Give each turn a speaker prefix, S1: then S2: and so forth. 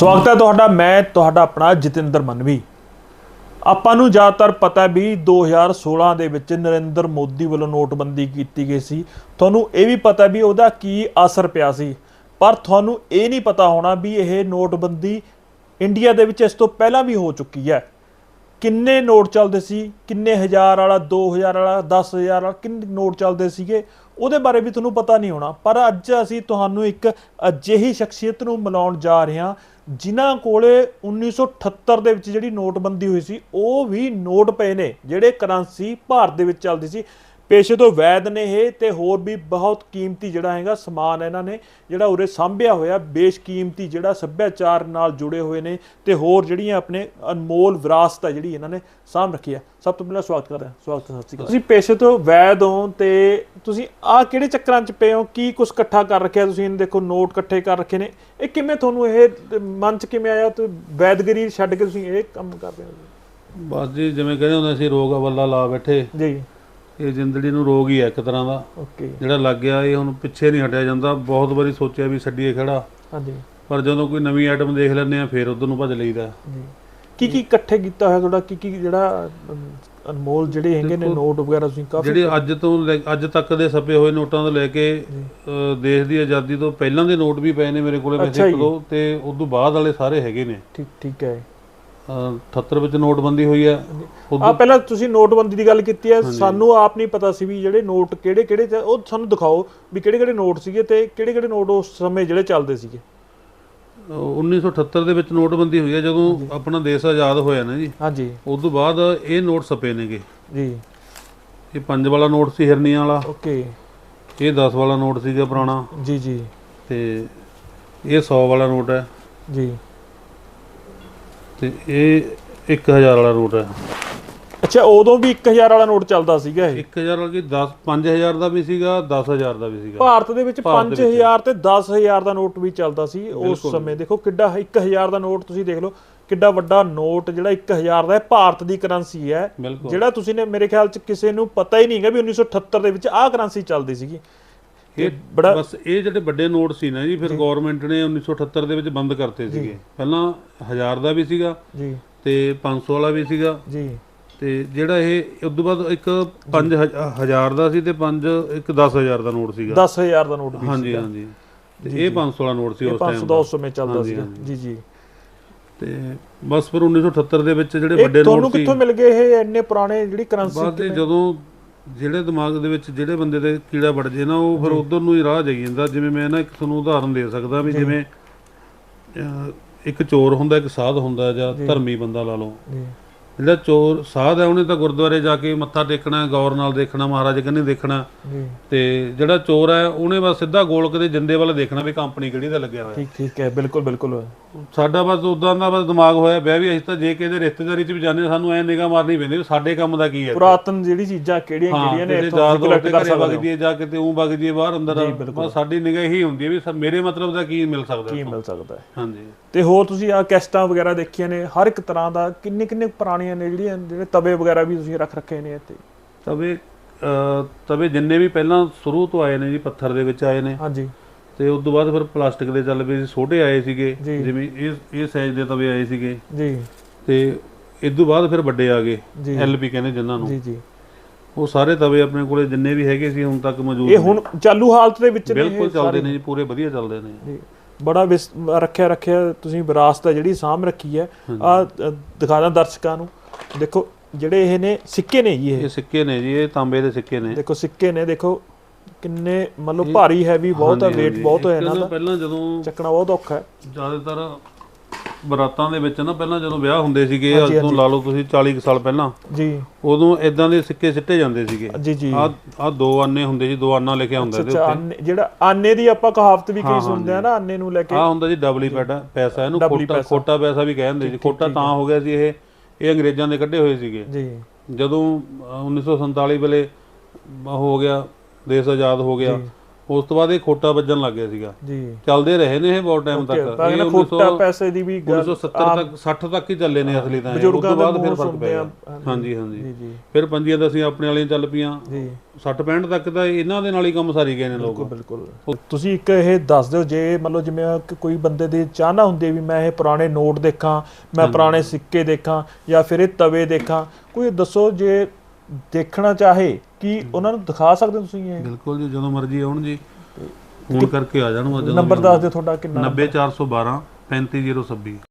S1: ਸਵਾਗਤ ਹੈ ਤੁਹਾਡਾ, ਮੈਂ ਤੁਹਾਡਾ ਆਪਣਾ ਜਤਿੰਦਰ ਮਨਵੀ। ਆਪਾਂ ਨੂੰ ਜ਼ਿਆਦਾਤਰ ਪਤਾ ਹੈ ਵੀ 2016 ਦੇ ਵਿੱਚ ਨਰਿੰਦਰ ਮੋਦੀ ਵੱਲੋਂ ਨੋਟਬੰਦੀ ਕੀਤੀ ਗਈ ਸੀ। ਤੁਹਾਨੂੰ ਇਹ ਵੀ ਪਤਾ ਵੀ ਉਹਦਾ ਕੀ ਅਸਰ ਪਿਆ ਸੀ। ਪਰ ਤੁਹਾਨੂੰ ਇਹ ਨਹੀਂ ਪਤਾ ਹੋਣਾ ਵੀ ਇਹ ਨੋਟਬੰਦੀ ਇੰਡੀਆ ਦੇ ਵਿੱਚ ਇਸ ਤੋਂ ਪਹਿਲਾਂ ਵੀ ਹੋ ਚੁੱਕੀ ਹੈ। ਕਿੰਨੇ ਨੋਟ ਚੱਲਦੇ ਸੀ, ਕਿੰਨੇ ਹਜ਼ਾਰ ਵਾਲਾ 2000 ਵਾਲਾ 10000 ਵਾਲਾ, ਕਿੰਨੇ ਨੋਟ ਚੱਲਦੇ ਸੀਗੇ, ਉਹਦੇ ਬਾਰੇ ਵੀ ਤੁਹਾਨੂੰ ਪਤਾ ਨਹੀਂ ਹੋਣਾ। ਪਰ ਅੱਜ ਅਸੀਂ ਤੁਹਾਨੂੰ ਇੱਕ ਅਜਿਹੀ ਸ਼ਖਸੀਅਤ ਨੂੰ ਮਿਲਾਉਣ ਜਾ ਰਹੇ ਹਾਂ, ਜਿਨ੍ਹਾਂ ਕੋਲੇ 1978 ਦੇ ਵਿੱਚ ਜਿਹੜੀ ਨੋਟਬੰਦੀ ਹੋਈ ਸੀ, ਉਹ ਵੀ ਨੋਟ ਪਏ ਨੇ, ਜਿਹੜੇ ਕਰੰਸੀ ਭਾਰਤ ਦੇ ਵਿੱਚ ਚੱਲਦੀ ਸੀ। ਪੇਸ਼ੇ ਤੋਂ ਵੈਦ ਨੇ ਇਹ ਤੇ ਹੋਰ ਵੀ ਬਹੁਤ ਕੀਮਤੀ ਜਿਹੜਾ ਹੈਗਾ ਸਮਾਨ ਇਹਨਾਂ ਨੇ ਜਿਹੜਾ ਉਰੇ ਸਾਂਭਿਆ ਹੋਇਆ ਬੇਸ਼ਕੀਮਤੀ ਜਿਹੜਾ ਸੱਭਿਆਚਾਰ ਨਾਲ ਜੁੜੇ ਹੋਏ ਨੇ ਤੇ ਹੋਰ ਜਿਹੜੀਆਂ ਆਪਣੇ ਅਨਮੋਲ ਵਿਰਾਸਤ ਹੈ ਜਿਹੜੀ ਇਹਨਾਂ ਨੇ ਸਾਂਭ ਰੱਖੀ ਹੈ ਸਭ ਤੋਂ ਪਹਿਲਾਂ ਸਵਾਗਤ ਕਰਦੇ ਹਾਂ ਸਵਾਗਤ ਹੈ, ਸਤਿ ਸ਼੍ਰੀ ਅਕਾਲ। ਤੁਸੀਂ ਪੇਸ਼ੇ ਤੋਂ ਵੈਦ ਹੋ ਤੇ ਤੁਸੀਂ ਆ ਕਿਹੜੇ ਚੱਕਰਾਂ 'ਚ ਪਏ ਹੋ? ਕੀ ਕੁਝ ਇਕੱਠਾ ਕਰ ਰੱਖਿਆ ਤੁਸੀਂ? ਇਹਨੂੰ ਦੇਖੋ ਨੋਟ ਇਕੱਠੇ ਕਰ ਰੱਖੇ ਨੇ। ਇਹ ਕਿਵੇਂ ਤੁਹਾਨੂੰ ਇਹ ਮਨ 'ਚ ਕਿਵੇਂ ਆਇਆ? ਤੇ ਵੈਦਗਰੀ ਛੱਡ ਕੇ ਤੁਸੀਂ ਇਹ ਕੰਮ ਕਰ ਰਹੇ ਹੋ?
S2: ਬਸ ਜੀ ਜਿਵੇਂ ਕਹਿੰਦੇ ਹੁੰਦੇ ਸੀ ਰੋਗ ਵੱਲਾ ਲਾ ਬੈਠੇ।
S1: ਜੀ।
S2: ਇਹ ਜ਼ਿੰਦਗੀ ਨੂੰ ਰੋਗ ਹੀ ਹੈ ਇੱਕ ਤਰ੍ਹਾਂ ਦਾ।
S1: ਓਕੇ।
S2: ਜਿਹੜਾ ਲੱਗ ਗਿਆ ਇਹ ਹੁਣ ਪਿੱਛੇ ਨਹੀਂ ਹਟਿਆ ਜਾਂਦਾ। ਬਹੁਤ ਵਾਰੀ ਸੋਚਿਆ ਵੀ ਛੱਡੀਏ ਖੜਾ।
S1: ਹਾਂਜੀ।
S2: ਪਰ ਜਦੋਂ ਕੋਈ ਨਵੀਂ ਆਈਟਮ ਦੇਖ ਲੈਂਦੇ ਆ ਫੇਰ ਉਧਰ ਨੂੰ ਭੱਜ ਲਈਦਾ।
S1: ਜੀ। ਕੀ ਕੀ ਇਕੱਠੇ ਕੀਤਾ ਹੋਇਆ ਤੁਹਾਡਾ? ਕੀ ਕੀ ਜਿਹੜਾ ਅਨਮੋਲ ਜਿਹੜੇ ਹੈਗੇ ਨੇ ਨੋਟ ਵਗੈਰਾ ਤੁਸੀਂ ਕਾਫੀ
S2: ਜਿਹੜੇ ਅੱਜ ਤੋਂ ਅੱਜ ਤੱਕ ਦੇ ਛਪੇ ਹੋਏ ਨੋਟਾਂ ਤੋਂ ਲੈ ਕੇ ਦੇਸ਼ ਦੀ ਆਜ਼ਾਦੀ ਤੋਂ ਪਹਿਲਾਂ ਦੇ ਨੋਟ ਵੀ ਪਏ ਨੇ ਮੇਰੇ ਕੋਲੇ ਵੈਸੇ ਇੱਕ। ਦੋ ਤੇ ਉਸ ਤੋਂ ਬਾਅਦ ਵਾਲੇ ਸਾਰੇ ਹੈਗੇ ਨੇ।
S1: ਠੀਕ ਠੀਕ ਹੈ।
S2: 78 ਵਿੱਚ ਨੋਟਬੰਦੀ ਹੋਈ ਹੈ।
S1: ਆ ਪਹਿਲਾਂ ਤੁਸੀਂ ਨੋਟਬੰਦੀ ਦੀ ਗੱਲ ਕੀਤੀ ਹੈ। ਸਾਨੂੰ ਆਪ ਨਹੀਂ ਪਤਾ ਸੀ ਵੀ ਜਿਹੜੇ ਨੋਟ ਕਿਹੜੇ ਕਿਹੜੇ ਉਹ ਸਾਨੂੰ ਦਿਖਾਓ ਵੀ ਕਿਹੜੇ ਕਿਹੜੇ ਨੋਟ ਸੀਗੇ ਤੇ ਕਿਹੜੇ ਕਿਹੜੇ ਨੋਟ ਉਸ ਸਮੇਂ ਜਿਹੜੇ ਚੱਲਦੇ ਸੀਗੇ।
S2: 1978 ਦੇ ਵਿੱਚ ਨੋਟਬੰਦੀ ਹੋਈ ਹੈ ਜਦੋਂ ਆਪਣਾ ਦੇਸ਼ ਆਜ਼ਾਦ ਹੋਇਆ ਨਾ ਜੀ।
S1: ਹਾਂਜੀ।
S2: ਉਸ ਤੋਂ ਬਾਅਦ ਇਹ ਨੋਟ ਛਪੇ ਨੇਗੇ।
S1: ਜੀ।
S2: ਇਹ 5 ਵਾਲਾ ਨੋਟ ਸੀ ਹਿਰਨੀਆਂ ਵਾਲਾ।
S1: ਓਕੇ।
S2: ਇਹ 10 ਵਾਲਾ ਨੋਟ ਸੀਗਾ ਪੁਰਾਣਾ।
S1: ਜੀ ਜੀ।
S2: ਤੇ ਇਹ 100 ਵਾਲਾ ਨੋਟ ਹੈ।
S1: ਜੀ।
S2: ਤੇ ਇਹ 1000 ਵਾਲਾ ਨੋਟ ਹੈ।
S1: ਅੱਛਾ ਉਦੋਂ ਵੀ 1000 ਵਾਲਾ ਨੋਟ ਚੱਲਦਾ ਸੀਗਾ ਇਹ?
S2: 1000 ਵਾਲਾ ਕੀ 10 5000 ਦਾ ਵੀ ਸੀਗਾ 10000 ਦਾ ਵੀ ਸੀਗਾ।
S1: ਭਾਰਤ ਦੇ ਵਿੱਚ
S2: ਭਾਰਤ ਦੇ
S1: 5000 ਤੇ 10000 ਦਾ ਨੋਟ ਵੀ ਚੱਲਦਾ ਸੀ ਉਸ ਸਮੇਂ। ਦੇਖੋ ਕਿੱਡਾ 1000 ਦਾ ਨੋਟ ਤੁਸੀਂ ਦੇਖ ਲਓ ਕਿੱਡਾ ਵੱਡਾ ਨੋਟ ਜਿਹੜਾ 1000 ਦਾ ਹੈ ਭਾਰਤ ਦੀ ਕਰੰਸੀ ਹੈ।
S2: ਬਿਲਕੁਲ।
S1: ਜਿਹੜਾ ਤੁਸੀਂ ਨੇ ਮੇਰੇ ਖਿਆਲ ਚ ਕਿਸੇ ਨੂੰ ਪਤਾ ਹੀ ਨਹੀਂਗਾ ਵੀ 1978 ਦੇ ਵਿੱਚ ਆਹ ਕਰੰਸੀ ਚੱਲਦੀ ਸੀਗੀ।
S2: ਇਹ
S1: ਬੜਾ
S2: ਬਸ ਇਹ ਜਿਹੜੇ ਵੱਡੇ ਨੋਟ ਸੀ ਨਾ ਜੀ ਫਿਰ ਗਵਰਨਮੈਂਟ ਨੇ 1978 ਦੇ ਵਿੱਚ ਬੰਦ ਕਰਤੇ ਸੀਗੇ। ਪਹਿਲਾਂ 1000 ਦਾ ਵੀ ਸੀਗਾ
S1: ਜੀ।
S2: ਤੇ 500 ਵਾਲਾ ਵੀ ਸੀਗਾ।
S1: ਜੀ।
S2: ਤੇ ਜਿਹੜਾ ਇਹ ਉਸ ਤੋਂ ਬਾਅਦ ਇੱਕ 5000 ਦਾ ਸੀ ਤੇ 5 ਇੱਕ 10000 ਦਾ ਨੋਟ ਸੀਗਾ।
S1: 10000 ਦਾ ਨੋਟ ਵੀ
S2: ਹਾਂਜੀ ਹਾਂਜੀ। ਤੇ ਇਹ 500 ਵਾਲਾ ਨੋਟ ਸੀ ਉਸ ਟਾਈਮ
S1: 500 ਉਸ ਸਮੇਂ ਚੱਲਦਾ
S2: ਹਾਂਜੀ।
S1: ਜੀ ਜੀ।
S2: ਤੇ ਬਸ ਫਿਰ 1978 ਦੇ ਵਿੱਚ ਜਿਹੜੇ ਵੱਡੇ
S1: ਤੁਹਾਨੂੰ
S2: ਨੋਟ ਸੀ
S1: ਕਿੱਥੋਂ ਮਿਲ ਗਏ ਇਹ ਇੰਨੇ ਪੁਰਾਣੇ ਜਿਹੜੀ ਕਰੰਸੀ
S2: ਬਾਅਦ ਜਦੋਂ ਜਿਹੜੇ ਦਿਮਾਗ ਦੇ ਵਿੱਚ ਜਿਹੜੇ ਬੰਦੇ ਦੇ ਕੀੜਾ ਵੜ ਜੇ ਨਾ ਉਹ ਫਿਰ ਉਧਰ ਨੂੰ ਹੀ ਰਾਹ ਜਾਈ ਜਾਂਦਾ। ਜਿਵੇਂ ਮੈਂ ਨਾ ਇੱਕ ਤੁਹਾਨੂੰ ਉਦਾਹਰਨ ਦੇ ਸਕਦਾ ਵੀ ਜਿਵੇਂ ਇੱਕ ਚੋਰ ਹੁੰਦਾ ਇੱਕ ਸਾਧ ਹੁੰਦਾ ਜਾਂ ਧਰਮੀ ਬੰਦਾ ਲਾ ਲਓ। ਜਿਹੜਾ ਚੋਰ ਸਾਧ ਹੈ ਉਹਨੇ ਤਾਂ ਗੁਰਦੁਆਰੇ ਜਾ ਕੇ ਮੱਥਾ ਟੇਕਣਾ ਗੌਰ ਨਾਲ ਦੇਖਣਾ ਮਹਾਰਾਜ ਕੰਨੀ ਦੇਖਣਾ। ਤੇ ਜਿਹੜਾ ਚੋਰ ਹੈ ਉਹਨੇ ਬਸ ਸਿੱਧਾ ਗੋਲਕ ਦੇ ਜਿੰਦੇ ਵੱਲ ਦੇਖਣਾ ਵੀ ਕੰਪਨੀ ਕਿਹੜੀ ਦਾ ਲੱਗਿਆ ਹੋਇਆ।
S1: ਠੀਕ ਠੀਕ ਹੈ। ਬਿਲਕੁਲ ਬਿਲਕੁਲ।
S2: ਸਾਡਾ ਬਸ ਉਦਾਂ ਦਾ ਬਸ ਦਿਮਾਗ ਹੋਇਆ ਪਿਆ ਵੀ ਅਸੀਂ ਤਾਂ ਜੇ ਕਿਸੇ ਦੇ ਰਿਸ਼ਤੇਦਾਰੀ 'ਚ ਵੀ ਜਾਂਦੇ ਹਾਂ, ਸਾਨੂੰ ਐ ਨਿਗਾਹ ਮਾਰਨੀ ਪੈਂਦੀ ਵੀ ਸਾਡੇ ਕੰਮ ਦਾ ਕੀ ਹੈ
S1: ਪੁਰਾਤਨ ਜਿਹੜੀ ਚੀਜ਼ਾਂ ਕਿਹੜੀਆਂ ਕਿਹੜੀਆਂ ਨੇ ਇੱਥੋਂ ਤੁਸੀਂ collect ਕਰ ਸਕਦੇ ਹੋ
S2: ਹੈ। ਜਾ ਕਿਤੇ ਉਹ ਵਗਦੀ ਹੈ ਬਾਹਰ ਅੰਦਰ ਬਸ ਸਾਡੀ ਨਿਗਾਹ ਇਹੀ ਹੁੰਦੀ ਹੈ ਵੀ ਸ- ਮੇਰੇ ਮਤਲਬ ਦਾ ਕੀ ਮਿਲ ਸਕਦਾ
S1: ਕੀ ਮਿਲ ਸਕਦਾ ਹੈ।
S2: ਹਾਂਜੀ।
S1: ਤੇ ਹੋਰ ਤੁਸੀਂ ਆ ਕੈਸਟਾਂ ਵਗੈਰਾ ਦੇਖੀਆਂ ਨੇ ਹਰ ਇੱਕ ਤਰ੍ਹਾਂ ਦਾ ਕਿੰਨੇ ਕਿੰਨੇ ਪੁਰਾਣੀਆਂ ਨੇ ਜਿਹੜੀਆਂ ਜਿਹੜੇ ਤਵੇ ਵਗੈਰਾ ਵੀ ਤੁਸੀਂ ਰੱਖ ਰੱਖੇ ਨੇ ਇੱਥੇ?
S2: ਤਵੇ ਤਵੇ ਜਿੰਨੇ ਵੀ ਪਹਿਲਾਂ ਸ਼ੁਰੂ ਤੋਂ ਆਏ ਨੇ ਜੀ ਪੱਥਰ ਦੇ ਵਿੱਚ ਆਏ ਨੇ।
S1: ਹਾਂਜੀ।
S2: ਤੇ ਉਸ ਤੋਂ ਬਾਅਦ ਫਿਰ ਪਲਾਸਟਿਕ ਦੇ ਚੱਲ ਪਏ ਸੀ ਛੋਟੇ ਆਏ ਸੀਗੇ। ਜਿਵੇਂ ਇਹ ਇਹ ਸਾਈਜ਼ ਦੇ ਤਵੇ ਆਏ ਸੀਗੇ।
S1: ਜੀ।
S2: ਤੇ ਇਸ ਤੋਂ ਬਾਅਦ ਫਿਰ ਵੱਡੇ ਆ ਗਏ ਐਲਪੀ ਕਹਿੰਦੇ ਜਿਨ੍ਹਾਂ ਨੂੰ।
S1: ਜੀ ਜੀ।
S2: ਉਹ ਸਾਰੇ ਤਵੇ ਆਪਣੇ ਕੋਲੇ ਜਿੰਨੇ ਵੀ ਹੈਗੇ ਸੀ ਹੁਣ ਤੱਕ ਮੌਜੂਦ
S1: ਇਹ ਹੁਣ ਚਾਲੂ ਹਾਲਤ ਦੇ ਵਿੱਚ ਨੇ
S2: ਬਿਲਕੁਲ ਚੱਲਦੇ ਨੇ ਜੀ ਪੂਰੇ ਵਧੀਆ ਚੱਲਦੇ ਨੇ।
S1: ਜੀ। ਬੜਾ ਰੱਖਿਆ ਰੱਖਿਆ ਤੁਸੀਂ ਵਿਰਾਸਤ ਹੈ ਜਿਹੜੀ ਸਾਂਭ ਰੱਖੀ ਹੈ। ਆ ਦਿਖਾ ਦਾਂ ਦਰਸ਼ਕਾਂ ਨੂੰ। ਦੇਖੋ ਜਿਹੜੇ ਇਹ ਨੇ ਸਿੱਕੇ ਨੇ ਜੀ ਇਹ
S2: ਸਿੱਕੇ ਨੇ ਜੀ ਇਹ ਤਾਂਬੇ ਦੇ ਸਿੱਕੇ ਨੇ।
S1: ਦੇਖੋ ਸਿੱਕੇ ਨੇ ਦੇਖੋ ਕਿੰਨੇ ਮਤਲਬ ਭਾਰੀ ਹੈਵੀ ਬਹੁਤ ਹੈ weight। ਬਹੁਤ ਹੈ ਇਹਨਾਂ ਦਾ
S2: ਪਹਿਲਾਂ ਜਦੋਂ
S1: ਚੱਕਣਾ ਬਹੁਤ ਔਖਾ ਹੈ।
S2: ਜ਼ਿਆਦਾਤਰ ਬਰਾਤਾਂ ਦੇ ਵਿੱਚ ਨਾ ਪਹਿਲਾਂ ਜਦੋਂ ਵਿਆਹ ਹੁੰਦੇ ਸੀਗੇ ਅੱਜ ਤੋਂ ਲਾ ਲਓ ਤੁਸੀਂ 40 ਕੁ ਸਾਲ ਪਹਿਲਾਂ
S1: ਜੀ।
S2: ਉਦੋਂ ਇਦਾਂ ਦੇ ਸਿੱਕੇ ਸਿੱਟੇ ਜਾਂਦੇ ਸੀਗੇ।
S1: ਜੀ ਜੀ।
S2: ਆ ਆ ਦੋ ਆਨੇ ਹੁੰਦੇ ਸੀ ਦੋ ਆਨਾ ਲਿਖਿਆ ਹੁੰਦਾ ਇਹਦੇ ਉੱਤੇ
S1: ਜਿਹੜਾ ਆਨੇ ਦੀ ਆਪਾਂ ਕਹਾਵਤ ਵੀ ਕਈ ਸੁਣਦੇ ਆ ਨਾ ਆਨੇ ਨੂੰ ਲੈ ਕੇ।
S2: ਆ ਹੁੰਦਾ ਜੀ ਡਬਲੀ ਪੈਸਾ ਪੈਸਾ ਇਹਨੂੰ ਖੋਟਾ
S1: ਪੈਸਾ।
S2: ਖੋਟਾ ਪੈਸਾ ਵੀ ਕਹਿੰਦੇ ਸੀ। ਖੋਟਾ ਤਾਂ ਹੋ। ਗਿਆ ਸੀ ਇਹ ਇਹ ਅੰਗਰੇਜ਼ਾਂ ਦੇ ਕੱਢੇ ਹੋਏ ਸੀਗੇ।
S1: ਜੀ।
S2: ਜਦੋਂ ਅ, 1947 ਵੇਲੇ ਹੋ ਗਿਆ ਦੇਸ਼ ਆਜ਼ਾਦ ਹੋ ਗਿਆ। ਉਸ ਤੋਂ ਬਾਅਦ ਇਹ ਖੋਟਾ ਵੱਜਣ ਲੱਗ ਗਿਆ ਸੀਗਾ।
S1: ਜੀ।
S2: ਚੱਲਦੇ ਰਹੇ ਨੇ ਇਹ ਬਹੁਤ ਟਾਈਮ ਤੱਕ।
S1: ਤਾਂ
S2: ਇਹ
S1: ਇਹਨਾਂ
S2: 1900
S1: ਖੋਟਾ ਪੈਸੇ ਦੀ ਵੀ ਗੱਲ
S2: 1970 ਤੱਕ 60 ਤੱਕ ਹੀ ਚੱਲੇ ਨੇ ਅਸਲੀ ਤਾਂ। ਉਸ ਤੋਂ
S1: ਦੇ
S2: ਬਾਅਦ ਫਿਰ ਫ਼ਰਕ ਪਿਆ ਹਾਂਜੀ। ਹਾਂਜੀ ਫਿਰ ਪੰਜੀਆਂ ਦਸੀਆਂ ਆਪਣੇ ਵਾਲੀਆਂ ਚੱਲ ਪਈਆਂ।
S1: ਜੀ।
S2: 60 65 ਤੱਕ ਤਾਂ ਇਹਨਾਂ ਦੇ ਨਾਲ ਹੀ ਕੰਮ ਸਾਰੀ ਗਏ ਨੇ ਲੋਕ।
S1: ਬਿਲਕੁਲ ਤੁਸੀਂ ਇੱਕ ਇਹ ਦੱਸ ਦਿਓ ਜੇ ਮਤਲਬ ਜਿਵੇਂ ਕੋਈ ਬੰਦੇ ਦੀ ਚਾਹਨਾ ਹੁੰਦੀ ਵੀ ਮੈਂ ਇਹ ਪੁਰਾਣੇ ਨੋਟ ਦੇਖਾਂ ਮੈਂ ਪੁਰਾਣੇ ਸਿੱਕੇ ਦੇਖਾਂ ਜਾਂ ਫਿਰ ਇਹ ਤਵੇ ਦੇਖਾਂ ਕੋਈ ਦੱਸੋ ਜੇ ਦੇਖਣਾ ਚਾਹੇ ਕਿ ਉਹਨਾਂ ਨੂੰ ਦਿਖਾ ਸਕਦੇ ਹੋ ਤੁਸੀਂ ਇਹ?
S2: ਬਿਲਕੁਲ ਜੀ ਜਦੋਂ ਮਰਜ਼ੀ ਆਉਣ ਜੀ। ਫੋਨ ਕਰਕੇ ਆ ਜਾਣ
S1: ਨੰਬਰ ਦੱਸ ਦਿਓ ਤੁਹਾਡਾ ਕਿੰਨਾ
S2: 90412 35026